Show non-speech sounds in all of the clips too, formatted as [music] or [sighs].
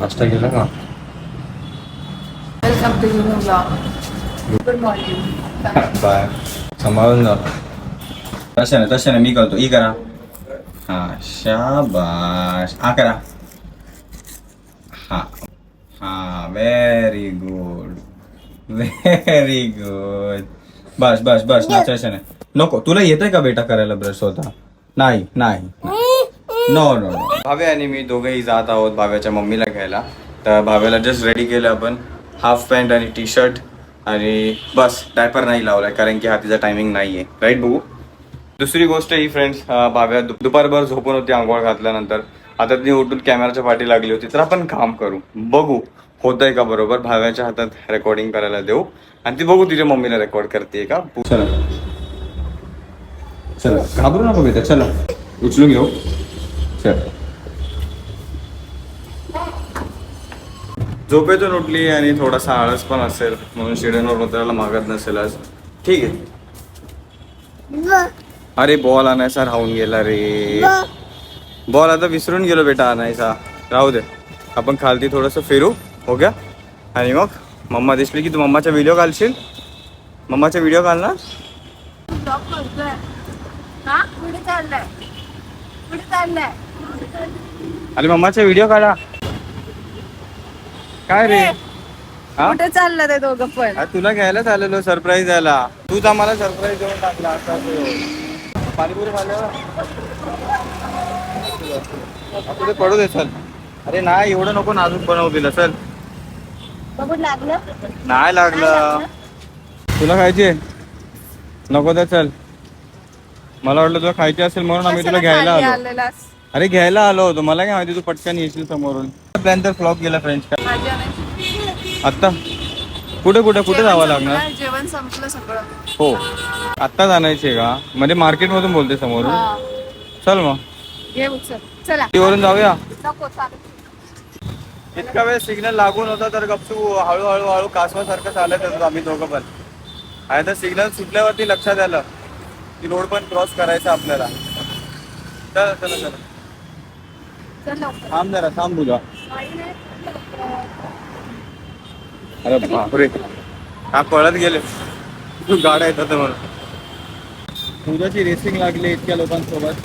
नाश्ता केला का? Welcome to blog good morning bye सांभाळून जा तसे ना तसे ना मी करतो ई करा हा शाबाश हा करा हा हा व्हेरी गुड व्हेरी गुड बस बस बस नाचायचं नाही नको तुला येतंय का बेटा करायला ब्रश स्वतः नाही नाही नो नो नो भाव्या आणि मी दोघेही जात आहोत भाव्याच्या मम्मीला घ्यायला. तर भाव्याला जस्ट रेडी केलं आपण. हाफ पॅन्ट आणि टी शर्ट आणि बस डायपर नाही लावलाय कारण की हा तिचा टायमिंग नाही आहे राईट बघू? दुसरी गोष्ट ही फ्रेंड्स भाव्या दुपारभर झोपून होती आंघोळ घातल्यानंतर. आता ती उठून कॅमेराच्या पाठी लागली होती तर आपण काम करू. बघू होतंय का बरोबर? भाव्याच्या हातात रेकॉर्डिंग करायला देऊ. आणि ती बघू तिच्या मम्मीला रेकॉर्ड करते का? चला. चला. घाबरू नको बेटा चला. उचलून घेऊ. चल झोपेतून उठली आणि थोडासा आळस पण असेल म्हणून शिड्यांवर उतरायला मागत नसेल आज. ठीक आहे. अरे बॉल आणायचा राहून गेला रे. बॉल आता विसरून गेलो बेटा आणायचा. राहू दे. आपण खालती थोडस फिरू. हो गया? आणि मग? मम्मा दिसली की तू मम्माचा व्हिडिओ घालशील? मम्माचा व्हिडिओ घालणार? चाललाय. अरे मम्माचा व्हिडिओ काढा. काय रे? हा? कुठे चाललं ते दोघं पण? तुला घ्यायलाच आलेलो सरप्राईज द्यायला. तूच आम्हाला सरप्राईज देऊन टाकला आता तो. पाणीपुरी खाल्ल्यावर पडू दे चल. अरे नाही एवढं नको नाजूक बनवू दिलं चल. बघून लागलं? नाही लागलं. तुला खायची? नको तर चल. मला वाटलं तुला खायची असेल म्हणून आम्ही तुला घ्यायला खाली आलो. आलेलास? अरे घ्यायला आलो होतो. मला काय माहिती तू पटकन येशील समोरून. प्लॅन तर फ्लॉप गेला फ्रेंड्स का भाजी आणायची. आत्ता? कुठे कुठे कुठे जेवण जावं लागणार? जेवण संपलं सगळं. हो. आत्ता जाणायची का? म्हणजे मार्केट मधून बोलते समोरून. हा. चल मग. घे उचल चला. वरून जाऊया. नको इतका वेळ सिग्नल लागून होता तर गपचू हळूहळू हळू कासवासारखं चालत होतो आम्ही दोघं पण. आणि तर सिग्नल सुटल्यावरती लक्षात आलं की रोड पण क्रॉस करायचा आपल्याला. चला चला चला. थांब जरा थांब तुझा. अरे बापरे. हा पळत गेले. तू गाड्या येतात म्हणून. तुझ्याची रेसिंग लागली इतक्या लोकांसोबत.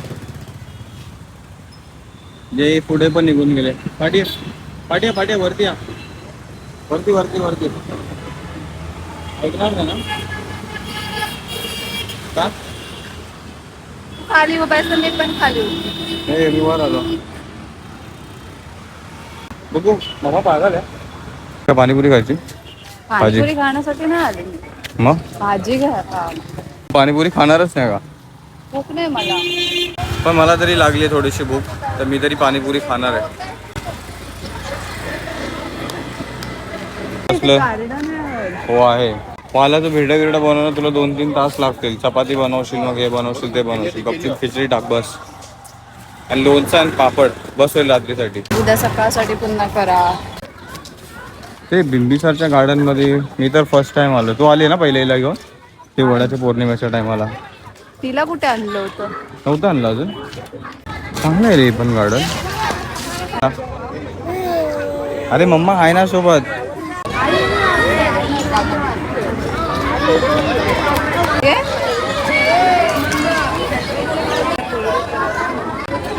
जे पुढे पण निघून गेले. पाठी पाठी पाठी वरती या. वरती वरती वरती. ऐकणार ना? का? खाली उभायचं मी पण खाली. हे मी वर आलो. बघू मामा पागल आहे. का पाणीपुरी खायची? पाणीपुरी खाण्यासाठी नाही आली मी. मग? भाजी घ्या. पाणीपुरी खाणारच नाही का? भूक नाही मला. पण मला तरी लागली आहे थोडीशी भूक तर मी तरी पाणीपुरी खाणार आहे. कसलं? हो आहे. मला तर भिरडा गिरडा बनवणं तुला दोन तीन तास लागतील. चपाती बनवशील मग हे बनवशील ते बनवशील. गपचूप खिचडी टाक बस. आणि लोणचं आणि पापड बस होईल रात्रीसाठी उद्या सकाळसाठी पुन्हा करा ते बिंबिसारच्या गार्डनमध्ये मी तर फर्स्ट टाइम आलो तू आली ना पहिले हिला घेऊन ते वडाच्या पौर्णिमेच्या टायमाला तिला कुठे आणलं होतं नव्हतं आणलं अजून चांगलं आहे रे हे पण गार्डन अरे मम्मा आहे ना सोबत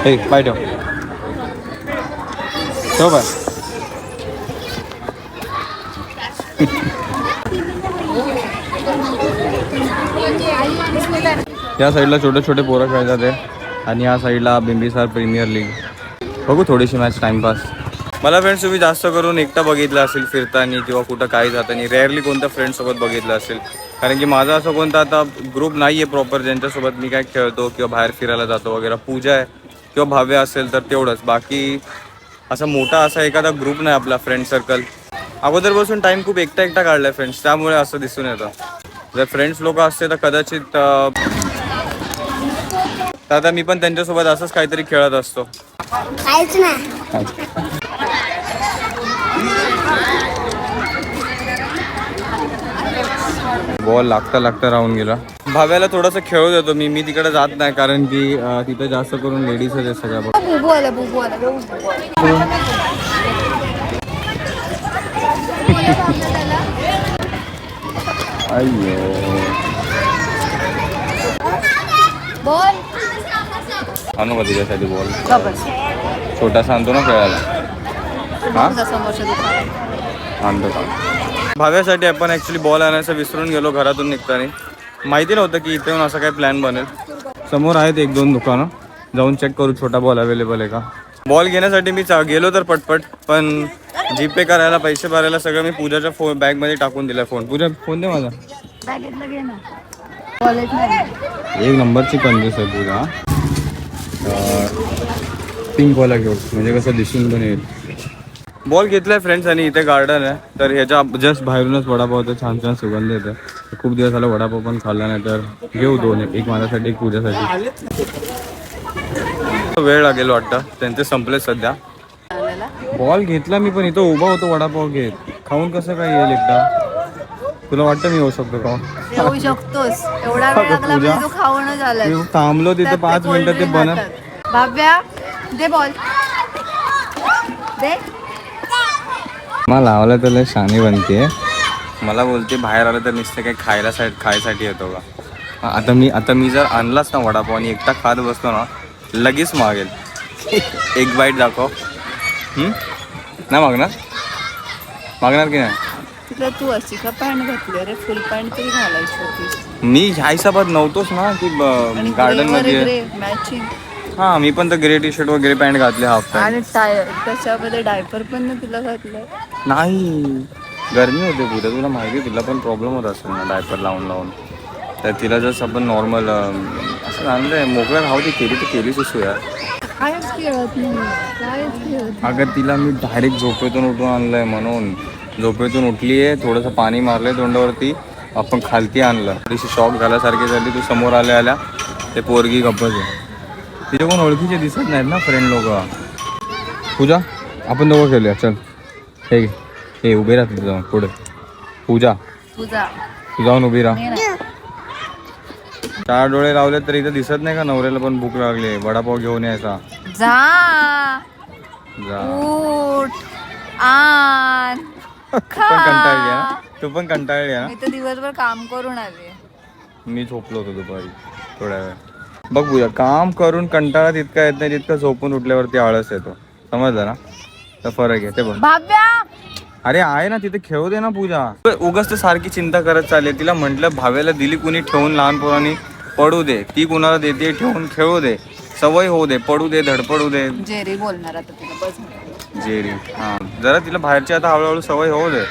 हे ठेव ठेव बाय या साईडला छोटे छोटे पोरं खेळतात आहे आणि या साईडला बिंबिसार प्रीमियर लीग बघू थोडीशी मॅच टाइमपास मला फ्रेंड्स तुम्ही जास्त करून एकटा बघितलं असेल फिरताना किंवा कुठं काही जाताना रेअरली कोणत्या फ्रेंडसोबत बघितलं असेल. कारण की माझा असं कोणता आता ग्रुप नाही आहे प्रॉपर ज्यांच्यासोबत मी काय खेळतो किंवा बाहेर फिरायला जातो वगैरे पूजा आहे. किंवा भाव्य असेल तर तेवढंच. बाकी असा मोठा असा एखादा ग्रुप नाही आपला फ्रेंड सर्कल अगोदरपासून टाइम खूप एकटा एकटा काढलाय फ्रेंड्स त्यामुळे असं दिसून येतं. जर फ्रेंड्स लोक असते तर कदाचित तर आता मी पण त्यांच्यासोबत असंच काहीतरी खेळत असतो. बॉल लागता लागता राहून गेला. भाव्याला थोडंसं खेळू देतो मी. मी तिकडे जात नाही कारण की तिथे जास्त करून लेडीज आहेत सगळ्या आणू का तिच्यासाठी बॉल. छोटासा आणतो ना खेळायला. आणतो का भाव्यासाठी आपण ऍक्च्युली बॉल आणायचं विसरून गेलो घरातून निघताना. माहिती नव्हतं की इथे येऊन असा काय प्लॅन बनेल. समोर आहेत एक दोन दुकानं. जाऊन चेक करू छोटा बॉल अवेलेबल आहे का? बॉल घेण्यासाठी मी चा- गेलो तर पटपट पण जीपे करायला पैसे भरायला सगळं मी पूजाच्या फोन बॅगमध्ये टाकून दिला फोन पूजा फोन दे माझा. एक नंबरची कंजूस आहे पूजा. पिंकवाला घेऊ. म्हणजे कसं दिसून पण येईल. बॉल घेतलाय फ्रेंड्स आणि इथे गार्डन आहे. तर ह्याच्या जस्ट बाहेरूनच वडापाव तर छान छान सुगंध येते खूप दिवस झाला वडापाव पण खाल्ला नाही तर घेऊ दोन एक माझ्यासाठी एक पूजासाठी वेळ लागेल वाटतं. त्यांचे संपले सध्या. बॉल घेतला मी पण इथं उभा होतो वडापाव घेत. खाऊन कसं काय येईल एकदा? तुला वाटतं मी येऊ शकतो का? येऊ शकतोस. एवढा. म्हणजे थांबलो तिथे पाच मिनिटं ते बन भाव्या दे बॉल दे. मला लावलं तर लय शानी बनते मला बोलते बाहेर आलं तर नुसतं काही खायला सा खायसाठी येतो का? हा, आता मी आता मी जर आणलाच ना वडापाव आणि एकटा खात बसलो ना लगेच मागेल. [laughs] एक बाईट दाखव? नाही मागणार? मागणार की नाही? तिला तू अशी का पॅन्ट घातली? अरे फुल पॅन्ट तरी घालायची होती. मी ह्या हिसाबात नव्हतोच ना की गार्डनमध्ये मॅचिंग हा मी पण तर ग्रे टी शर्ट वगैरे पॅन्ट घातले हाफ आणि त्याच्यामध्ये डायपर पण तिला घातलं नाही. गरमी होते पुढे तुला माहिती आहे, तिला पण प्रॉब्लेम होत असेल ना डायपर लावून लावून. तर तिला जसं आपण नॉर्मल असं आणलं आहे मोकळ्या राहू ती केली तर केलीच असू यार. अगं तिला मी डायरेक्ट झोपेतून उठून आणलंय म्हणून. झोपेतून उठली आहे थोडंसं पाणी मारलंय तोंडावरती आपण खालती आणलं. थोडीशी शॉक झाल्यासारखी झाली तू समोर आल्या आल्या ते पोरगी गप्पच आहे. तिथे कोण ओळखीचे दिसत नाहीत ना फ्रेंड लोक? पूजा आपण दोघं खेळूया चल. हे घे. हे उभे राहा तिथे जाऊन पुढे. पूजा. तुझा तू जाऊन उभी राहा. हे. चार डोळे लावले तर इथं दिसत नाही का नवऱ्याला पण भूक लागली वडापाव घेऊन यायचा. जा. जा. उठ. आण. तू पण कंटाळली तू पण कंटाळली मी तर दिवसभर काम करून आले मी झोपलो होतो दुपारी थोड्या वेळ. बघ पूजा काम करून कंटाळा तितका येत नाही तितका झोपून उठल्यावरती आळस येतो. समजलं ना? तर फरक आहे ते बघ. भाव्या! अरे आहे ना तिथे खेळू दे ना पूजा. उगाच तर सारखी चिंता करत चालली. तिला म्हटलं भाव्याला दिली कुणी ठेवून लहान पोरांनी पडू दे. ती कुणाला देते ठेवून खेळू दे. सवय होऊ दे पडू दे धडपडू दे. जेरी बोलणार आता तुला बस. जेरी हा. जरा तिला बाहेरची आता हळूहळू सवय होऊ दे.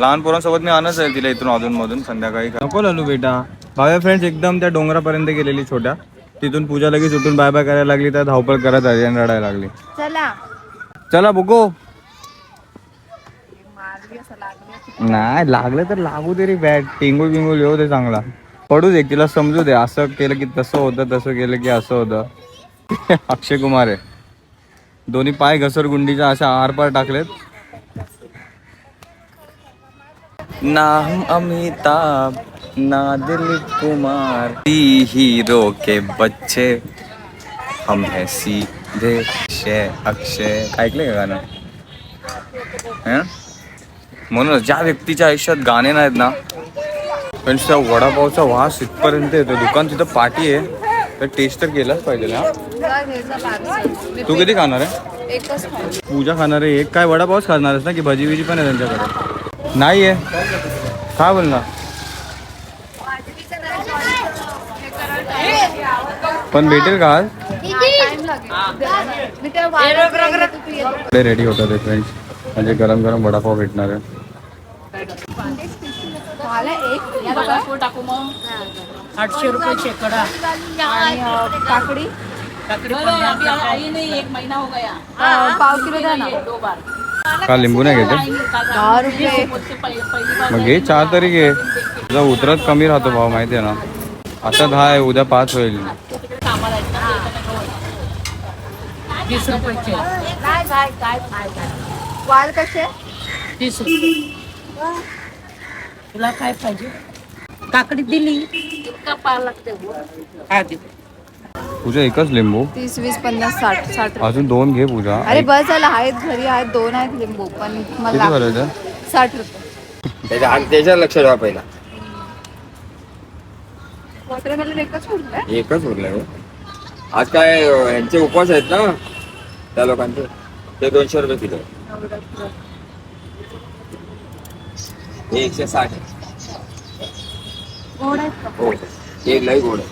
लहान पोरांसोबत मी आणच आहे तिला इथून अधून मधून संध्याकाळी. नको लालू बेटा. भाव्या फ्रेंड्स एकदम त्या डोंगरापर्यंत गेलेली छोट्या. तिथून पूजा लगेच उठून बाय बाय करायला लागली तर धावपळ करत आली आणि रडायला लागली. चला. चला बुगो मारली असं लागली नाही लागलं तर लागू दे रे बॅट टिंगूल बिंगूळ येऊ दे चांगला. पडू दे तिला समजू दे. असं केलं की तसं होतं तसं केलं की असं होतं. [laughs] अक्षय कुमार आहे. दोन्ही पाय घसरगुंडीच्या अशा आरपार टाकलेत. नाम अमिताभ ना दिलीप कुमार. ती हीरो के बच्चे. हम है सीधे अक्षय अक्षय. ऐकले का गाणं? म्हणूनच ज्या व्यक्तीच्या आयुष्यात गाणे नाहीत ना पण त्या वडापावचा वास इथपर्यंत येतो. दुकान तिथं पाठी आहे. तर टेस्ट तर केलाच पाहिजे ना. तू किती खाणार आहे. पूजा खाणार आहे. एक काय वडापावच खाणार आहेस ना की भजी बिजी पण आहे त्यांच्याकडे? नाही आहे काय बोल ना. पण भेटेल का. रेडी होतात ते फ्रेंड्स म्हणजे गरम गरम वडापाव भेटणार आहे. झालं एक टाकू मग. आठशे रुपये शेकडा. आणि अं, काकडी. आई नाही एक महिना हो गया. अं, पाव किलो द्या ना. दो बार. का लिंबू नाही घेते? दहा रुपये. पहिली बार मग घे चार तरी घे. तुझा उतरत कमी राहतो भाव माहिती आहे ना? आता दहा आहे उद्या पाच होईल. वीस रुपयाचे. काय काय काय काय वाल कसे? तीस रुपये. तुला काय पाहिजे? काकडी दिली. का पार लागते हा तुझ्या एकच लिंबू. तीस वीस पन्नास साठ साठ. अजून दोन घे पूजा. अरे बस झालं आहेत घरी आहेत दोन आहेत लिंबू पण किती मला साठ रुपये. त्याच्या त्याच्या लक्ष ठेवा पहिला. वॉटरमेलन एकच उरलंय. एकच उरलंय हो. आज काय अं, यांचे उपवास आहेत ना? त्या लोकांचे. ते दोनशे रुपये किलो. हे एकशे साठ गोड आहेत का? हो. एक लई गोड आहे.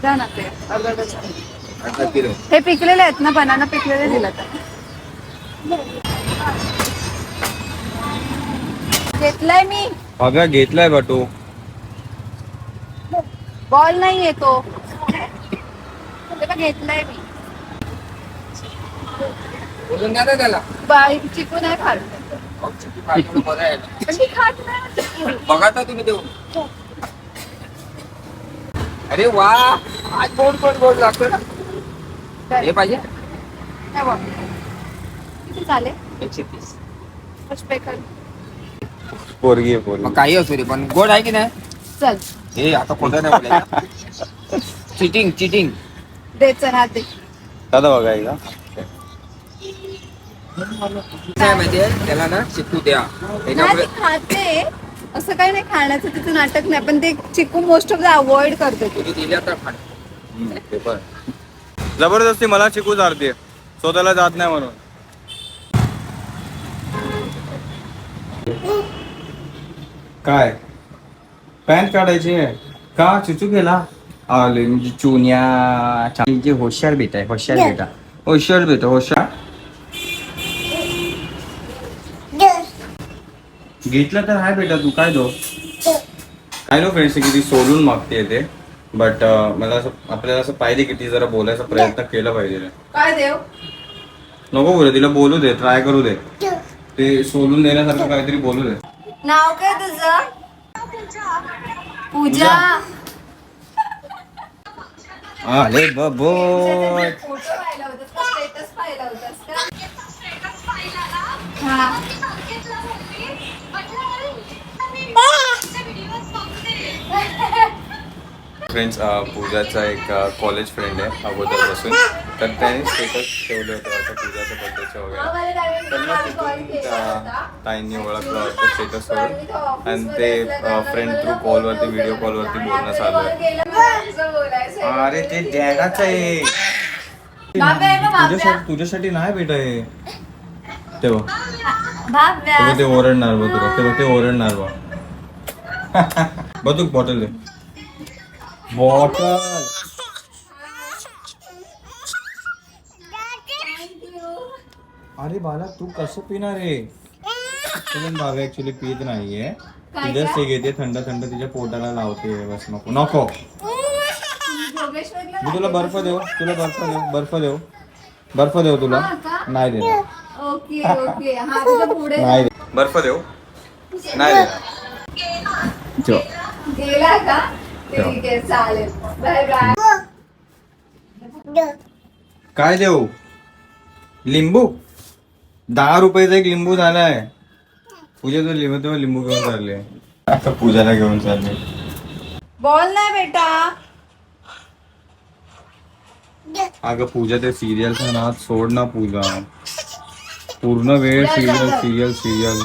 द्या ना ते. अर्धा डझन अर्धा किलो. हे पिकलेले आहेत ना बनाना पिकलेले दिलं तर. घेतलाय मी. अगं घेतलाय बटू. बॉल नाही येतो घेतलाय मी. बोलून द्या ना त्याला. बाई चिकू नाही खात. अहो, चिक्की पाठवून बरं आहे ना. पण मी खात नाही बघा तर तुम्ही देऊ अरे वा आज गोड गोड गोड लागतो ना. हे पाहिजे? नाही किती एकशे तीस. फर्स्ट पोरगी आहे पोरगी. मग काही असू दे पण गोड आहे की नाही? चल. हे आता खोटं नाही बोलायचं. चिटिंग चिटिंग दे चल हात दे दादा बघा एकदा. काय माहितीये त्याला ना शिकू द्या. नाही त्याच्यामुळे ती खाते. असं काही नाही खाण्याचं तिचं नाटक नाही. पण ते चिकू मोस्ट ऑफ द अवॉइड करते ती. तुम्ही दिल्या तर खाण. जबरदस्ती मला चिकू चालते स्वतःला जात नाही म्हणून. काय? पॅन्ट काढायची आहे. का? चिचू गेला? आले म्हणजे चुन्या चा- जे होशियार बेटा आहे होशियार बेटा होशियार बेटा होशियार. घेतलं तर हाय बेटा तू काय दो? काय नो फ्रेंड्स किती सोडून मागते ते. बट मला असं आपल्याला असं पाहिजे की ती जरा बोलायचा प्रयत्न केला पाहिजे. काय देव? नको बोलू तिला बोलू दे ट्राय करू दे. ते सोडून देण्यासारखं काहीतरी बोलू दे. नाव काय तुझं? पूजा. अरे बबो. फोटो पाहिला होतास का? स्टेटस पाहिला होतास का? हा. फ्रेंड्स पूजाचा एक कॉलेज फ्रेंड आहे अगोदरपासून. तर त्याने स्टेटस ठेवले होते वाटतं पूजाच्या बर्थडेचे वगैरे. तर मग तिथून त्या ताईंनी ओळखलं वाटतं स्टेटसवरून आणि ते फ्रेंड थ्रू कॉलवरती व्हिडिओ कॉलवरती बोलणं चालू आहे. अरे ते डॅडाच आहे? तुझ्यासाठी तुझ्यासाठी नाही बेटा हे. तेव्हा ते ओरडणार बघ तुला. तेव्हा ते ओरडणार बघ. तू बॉटल दे. बॉटल अरे बाला तू कसं पिणार आहे? चलन बाबा ऍक्च्युली पित नाहीये. तुझ्याच ते घेते थंड थंड तिच्या पोटाला लावते बस नको. नको. मी तुला बर्फ देऊ तुला बर्फ देऊ बर्फ देऊ. बर्फ देऊ तुला? नाही देणार. Okay okay. हा पुढे नाही दे बर्फ देऊ. नाही देणार. [laughs] गेला का? ठीक आहे चालेल. Bye bye. काय देऊ? लिंबू? दहा रुपयाचा एक लिंबू झालाय. पूजा तो लिंबू तेव्हा लिंबू घेऊन चालले. आता पूजाला घेऊन चालले. बॉल नाही बेटा. अगं पूजा ते सिरियलचा नाद सोड ना पूजा. पूर्ण वेळ सिरियल सिरियल सिरियल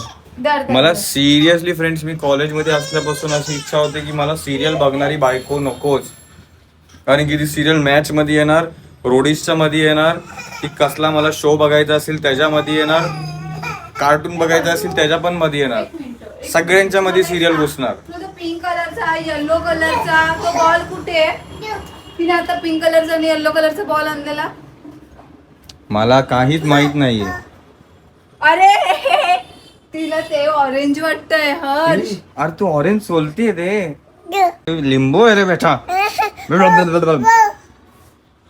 मला. सिरियसली फ्रेंड्स मी कॉलेजमध्ये असल्यापासून अशी इच्छा होती की मला सिरियल बघणारी बायको नकोच. कारण की ती सिरियल मॅच मध्ये येणार रोडीजच्या मध्ये येणार ती कसला मला शो बघायचा असेल त्याच्यामध्ये येणार कार्टून बघायचं असेल त्याच्या पण मध्ये येणार. सगळ्यांच्या मध्ये सिरियल घुसणार पिंक कलरचा येलो कलरचा तो बॉल कुठे? तिने आता पिंक कलरचा आणि येलो कलरचा बॉल आणलेला. मला काहीच माहीत नाहीये. अरे! तिला ते ऑरेंज वाटतंय हर्ष. अरे तू ऑरेंज सोलतीये ते. लिंबू आहे रे [laughs] बेटा.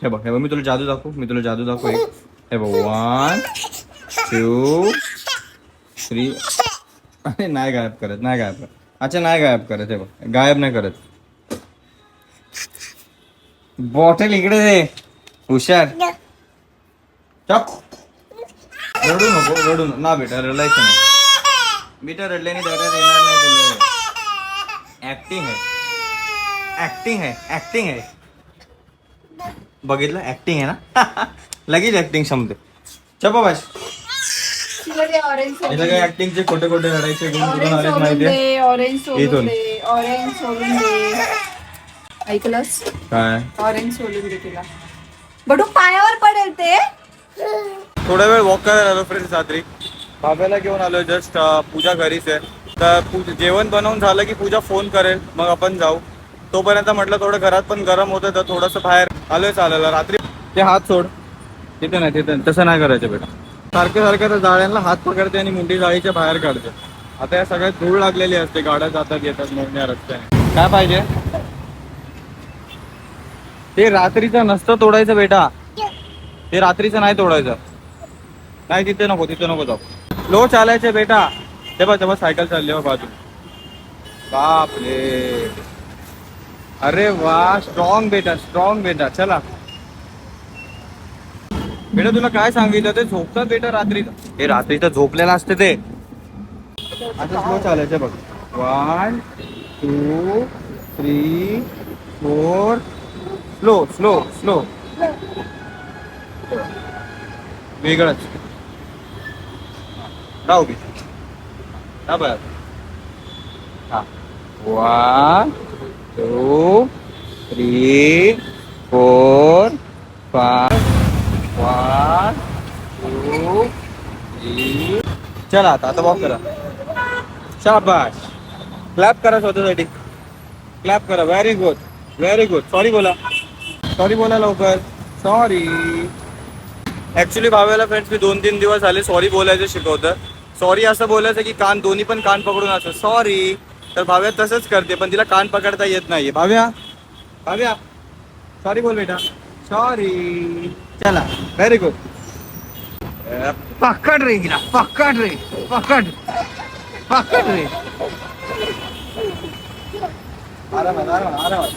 हे बघ हे बघ मी तुला जादू दाखवू मी तुला जादू दाखवू एक. हे बघ वन टू थ्री अरे नाही गायब करत नाही गायब करत. अच्छा नाही गायब करत हे बघ. गायब नाही करत. बॉटल इकडे दे. हुशार. चप रडू नको रडू नको. ना बेटा रडायचं नाही. बेटा रडल्याने डरत येणार नाही तुला ऍक्टिंग आहे. ऍक्टिंग आहे. ऍक्टिंग आहे. बघितलं? ऍक्टिंग आहे ना? [laughs] लगेच ऍक्टिंग संपते. चपा बाश ऑरेंज सोडून काय ऍक्टिंगचे खोटे खोटे रडायचे गुण ऑरेंज सोडून ऑरेंज सोडून इथून. दे ऑरेंज सोडून दे. ऐकलंस? काय? ऑरेंज सोलून दे तिला. बटू पायावर पडेल ते. थोडा वेळ वॉक करायला आलो फ्रेंड्स रात्री. बाब्याला घेऊन आलो जस्ट पूजा घरीच आहे. तर पूज जेवण बनवून झालं की पूजा फोन करेल मग आपण जाऊ. तोपर्यंत म्हटलं थोडं घरात पण गरम होतं तर थोडंसं बाहेर आलोय चालायला. रात्री ते हात सोड. तिथे नाही तिथे तसं नाही करायचं बेटा. सारखे सारखं त्या जाळ्यांना हात पकडते आणि मुंडी जाळीच्या बाहेर काढते. आता या सगळ्यात धूळ लागलेली असते. गाड्या जातात येतात मोडण्या रस्त्याने. काय पाहिजे? ते रात्रीचं नसतं तोडायचं बेटा. ते रात्रीचं नाही तोडायचं. नाही तिथे नको तिथे नको जाऊ. लो चालायचे बेटा. ते बघ तेव्हा सायकल चालली हो बाजू बापरे. अरे वा स्ट्रॉंग बेटा स्ट्रॉंग बेटा. चला. बेटा तुला काय सांगितलं? ते झोपतात बेटा रात्री हे रात्रीचं झोपलेलं असते ते. आता स्लो चालायचे बघ. One two three four slow slow slow वेगळंच. राहू बी बर. हा. One two three four five one two three चला आता आता वॉक करा. शाबाश क्लॅप करा स्वतःसाठी. क्लॅप करा. Very good very good sorry बोला. सॉरी बोला लवकर. सॉरी ॲक्च्युली भावेला फ्रेंड्स मी दोन तीन दिवस आले सॉरी बोलायचं शिकवतं सॉरी असं बोलायचं की कान दोन्ही पण कान पकडून असं. सॉरी. तर भाव्या तसंच करते पण तिला कान पकडता येत नाहीये. भाव्या भाव्या. सॉरी बोल बेटा. सॉरी. चला व्हेरी गुड पकड रे गिरा पकड रे पकड. पकड रे. आरामात आरामात आरामात.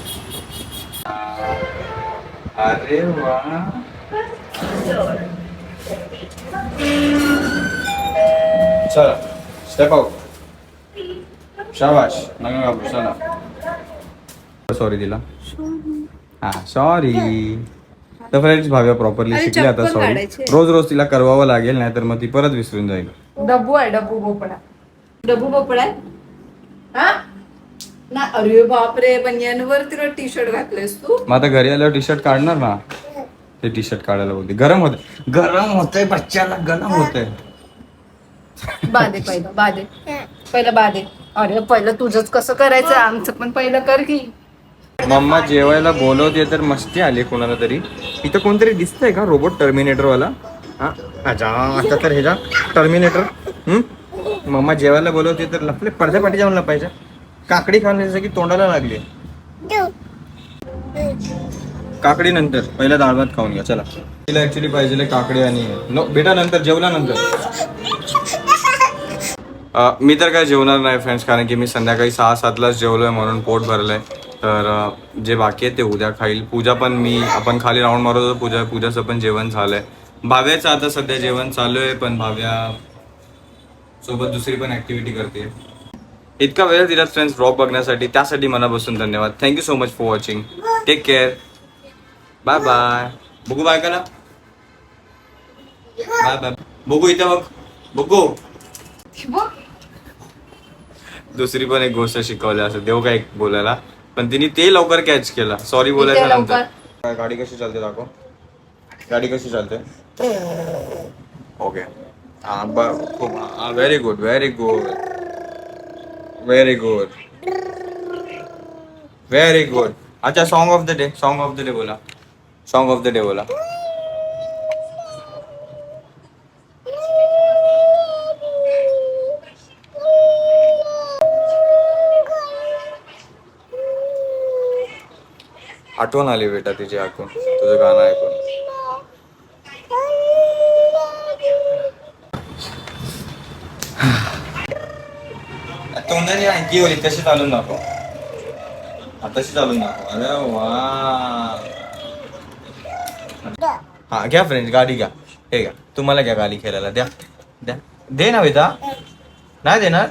अरे वा. चला स्टेप आउट शाबाश नका घाबरू चला सॉरी दिला हा सॉरी तर फ्रेंड्स भाव्या प्रॉपरली शिकली आता सॉरी. रोज रोज तिला करवावं लागेल नाही तर मग ती परत विसरून जाईल डब्बू आहे डब्बू भोपळा डब्बू भोपळा हा ना अरे बापरे बनियानवर तिला टी शर्ट घातलेस तू मग आता घरी आल्यावर टी शर्ट काढणार ना ते टी शर्ट काढायला बोलते गरम होते गरम होतंय बच्चाला गरम होतंय बादे पहिलं बादे. पहिलं बादे. अरे पहिलं तुझंच कसं करायचं? आमचं पण पहिलं कर की. मम्मा जेवायला बोलवते तर मस्ती आली कोणाला तरी. इथं कोणतरी दिसतंय का रोबोट टर्मिनेटर वाला हा अच्छा आता तर ह्याच्या टर्मिनेटर हम्म मम्मा जेवायला बोलवते तर लपले पडद्यापाठी जाऊन लपायच्या. काकडी खाऊन जसं की तोंडाला लागली. काकडी नंतर पहिला डाळ भात खाऊन घ्या चला. तिला ऍक्च्युली पाहिजे काकडी आणि बेटा नंतर जेवल्यानंतर मी तर काय जेवणार नाही फ्रेंड्स कारण की मी संध्याकाळी सहा सातलाच जेवलो आहे म्हणून पोट भरलं आहे तर जे बाकी आहे ते उद्या खाईल. पूजा पण मी आपण खाली राऊंड मारत होतो पूजा पूजाचं पण जेवण झालं आहे भाव्याचं आता सध्या जेवण चालू आहे पण भाव्या सोबत दुसरी पण ॲक्टिव्हिटी करते इतका वेळ दिला फ्रेंड्स ड्रॉप बघण्यासाठी त्यासाठी मनापासून धन्यवाद. Thank you so much for watching take care bye bye बघू बाय करा बाय बाय बघू इथं बघ. बघू. बघ. दुसरी पण एक गोष्ट शिकवली असं देव काय बोलायला? पण तिने ते लवकर कॅच केला. सॉरी बोलायच्या इथे नंतर. काय गाडी कशी चालते दाखव. गाडी कशी चालते? Okay very good very good very good very good अच्छा song of the day song of the day बोला. सॉन्ग ऑफ द डे बोला. आठवण आली बेटा तिची ऐकून तुझं गाणं ऐकून. [sighs] तोंडाने आणखी होईल तशी चालून दाखव. तशी चालून दाखव. अरे वा. हा घ्या फ्रेंड गाडी घ्या. हे घ्या. तुम्हाला घ्या गाडी खेळायला. द्या. द्या. दे ना बेटा. नाही देणार?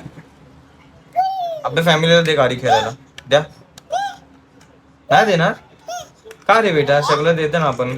आपल्या फॅमिलीला दे गाडी खेळायला. द्या. नाही देणार? का रे बेटा? सगळं देतो ना आपण.